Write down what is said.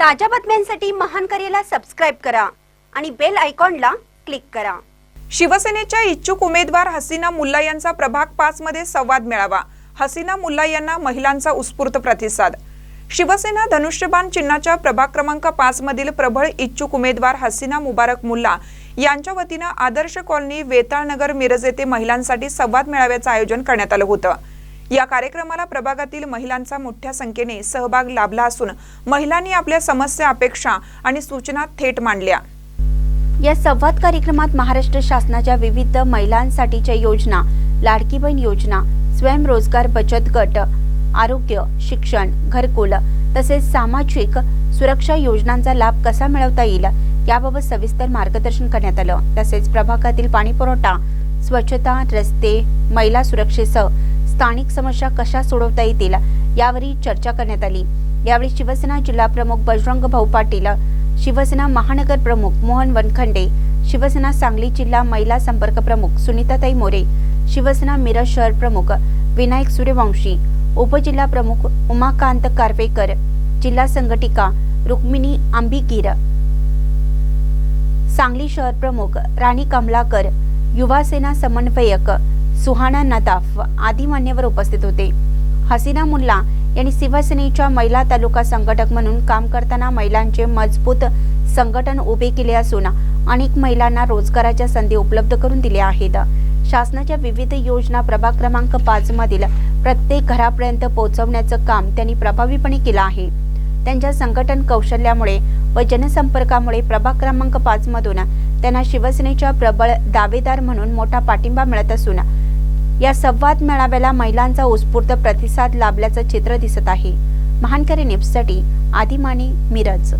ताज्या बातम्यांसाठी महान करेला सबस्क्राईब करा आणि बेल आयकॉनला क्लिक करा. शिवसेनेच्या इच्छुक उमेदवार हसीना मुल्ला यांचा प्रभाग पाच मध्ये संवाद मिळावा. हसीना मुल्ला यांना महिलांचा उत्स्फूर्त प्रतिसाद. शिवसेना धनुष्यबाण चिन्हाच्या प्रभाग क्रमांक पाच मधील प्रबळ इच्छुक उमेदवार हसीना मुबारक मुल्ला यांच्या वतीनं आदर्श कॉलनी वेताळनगर मिरज येथे महिलांसाठी संवाद मेळाव्याचं आयोजन करण्यात आलं होतं. या कार्यक्रमाला प्रभागातील महिलांचा मोठ्या संख्येने सहभाग लाभला असून महिलांनी आपल्या समस्या अपेक्षा आणि सूचना थेट मांडल्या. या संवाद कार्यक्रमात महाराष्ट्र शासनाच्या विविध महिलांसाठीच्या योजना लाडकी बहीण योजना स्वयंरोजगार बचत गट आरोग्य शिक्षण घरकुल तसेच सामाजिक सुरक्षा योजनांचा लाभ कसा मिळवता येईल याबाबत सविस्तर मार्गदर्शन करण्यात आलं. तसेच प्रभागातील पाणीपुरवठा स्वच्छता रस्ते महिला सुरक्षेसह स्थानिक समस्या कशा सोडवता येतील यावरही चर्चा करण्यात आली. यावेळी शिवसेना जिल्हा प्रमुख बजरंग भाऊ पाटील शिवसेना महानगर प्रमुख मोहन वनखंडे शिवसेना सांगली जिल्हा महिला संपर्क प्रमुख सुनीताताई मोरे शिवसेना मिरज शहर प्रमुख विनायक सूर्यवंशी उपजिल्हा प्रमुख उमाकांत कारवेकर जिल्हा संघटिका रुक्मिणी आंबीगीर सांगली शहर प्रमुख राणी कमलाकर युवासेना समन्वयक सुहाना नदाफ आदी मान्यवर उपस्थित होते. हसीना मुल्ला यांनी शिवसेनेच्या महिला तालुका संघटक म्हणून काम करताना महिलांचे मजबूत संघटन उभे केले असून अनेक महिलांना रोजगाराच्या संधी उपलब्ध करून दिल्या आहेत. शासनाच्या विविध योजना प्रभाग क्रमांक पाच मधील प्रत्येक घरापर्यंत पोहोचवण्याचं काम त्यांनी प्रभावीपणे केलं आहे. त्यांच्या संघटन कौशल्यामुळे व जनसंपर्कामुळे प्रभाग क्रमांक पाच मधून त्यांना शिवसेनेच्या प्रबळ दावेदार म्हणून मोठा पाठिंबा मिळत असून या संवाद मेळाव्याला महिलांचा उत्स्फूर्त प्रतिसाद लाभल्याचं चित्र दिसत आहे. महानकरी न्यूजसाठी आदिमाने मिरज.